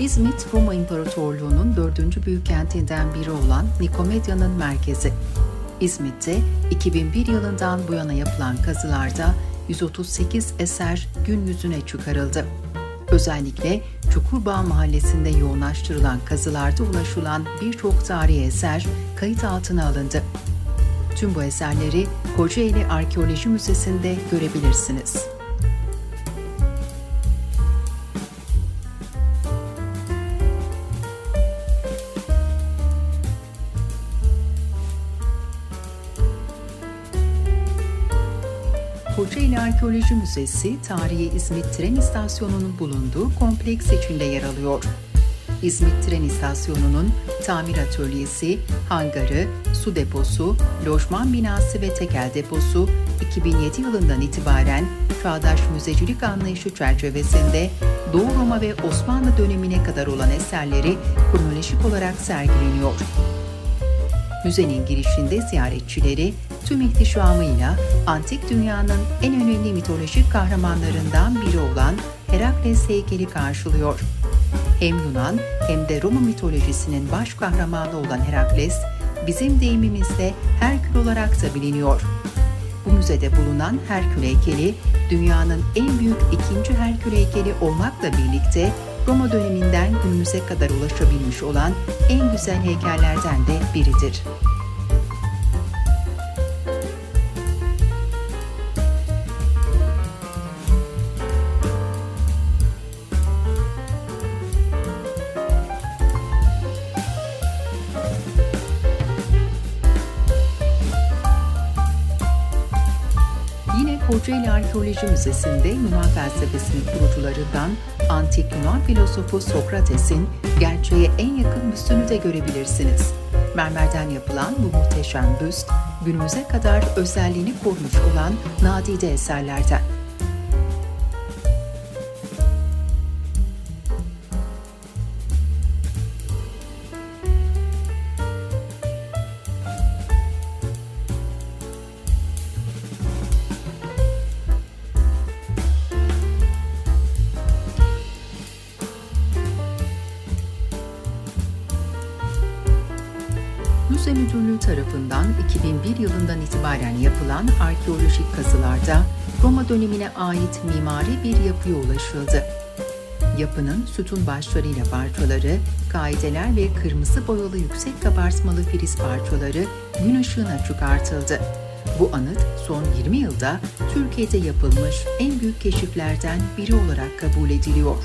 İzmit, Roma İmparatorluğu'nun dördüncü büyük kentinden biri olan Nikomedia'nın merkezi. İzmit'te 2001 yılından bu yana yapılan kazılarda 138 eser gün yüzüne çıkarıldı. Özellikle Çukurbağ Mahallesi'nde yoğunlaştırılan kazılarda ulaşılan birçok tarihi eser kayıt altına alındı. Tüm bu eserleri Kocaeli Arkeoloji Müzesi'nde görebilirsiniz. Kocaeli Arkeoloji Müzesi, tarihi İzmit Tren İstasyonu'nun bulunduğu kompleks içinde yer alıyor. İzmit Tren İstasyonu'nun tamir atölyesi, hangarı, su deposu, lojman binası ve tekel deposu 2007 yılından itibaren çağdaş müzecilik anlayışı çerçevesinde Doğu Roma ve Osmanlı dönemine kadar olan eserleri kronolojik olarak sergileniyor. Müzenin girişinde ziyaretçileri tüm ihtişamıyla antik dünyanın en önemli mitolojik kahramanlarından biri olan Herakles heykeli karşılıyor. Hem Yunan hem de Roma mitolojisinin baş kahramanı olan Herakles, bizim deyimimizde Herkül olarak da biliniyor. Bu müzede bulunan Herkül heykeli, dünyanın en büyük ikinci Herkül heykeli olmakla birlikte Roma döneminden günümüze kadar ulaşabilmiş olan en güzel heykellerden de biridir. Kocaeli Arkeoloji Müzesi'nde Yunan felsefesinin kurucularından antik Yunan filozofu Sokrates'in gerçeğe en yakın büstünü de görebilirsiniz. Mermerden yapılan bu muhteşem büst, günümüze kadar özelliğini korumuş olan nadide eserlerden. Müze Müdürlüğü tarafından 2001 yılından itibaren yapılan arkeolojik kazılarda Roma dönemine ait mimari bir yapıya ulaşıldı. Yapının sütun başlarıyla parçaları, kaideler ve kırmızı boyalı yüksek kabartmalı friz parçaları gün ışığına çıkartıldı. Bu anıt son 20 yılda Türkiye'de yapılmış en büyük keşiflerden biri olarak kabul ediliyor.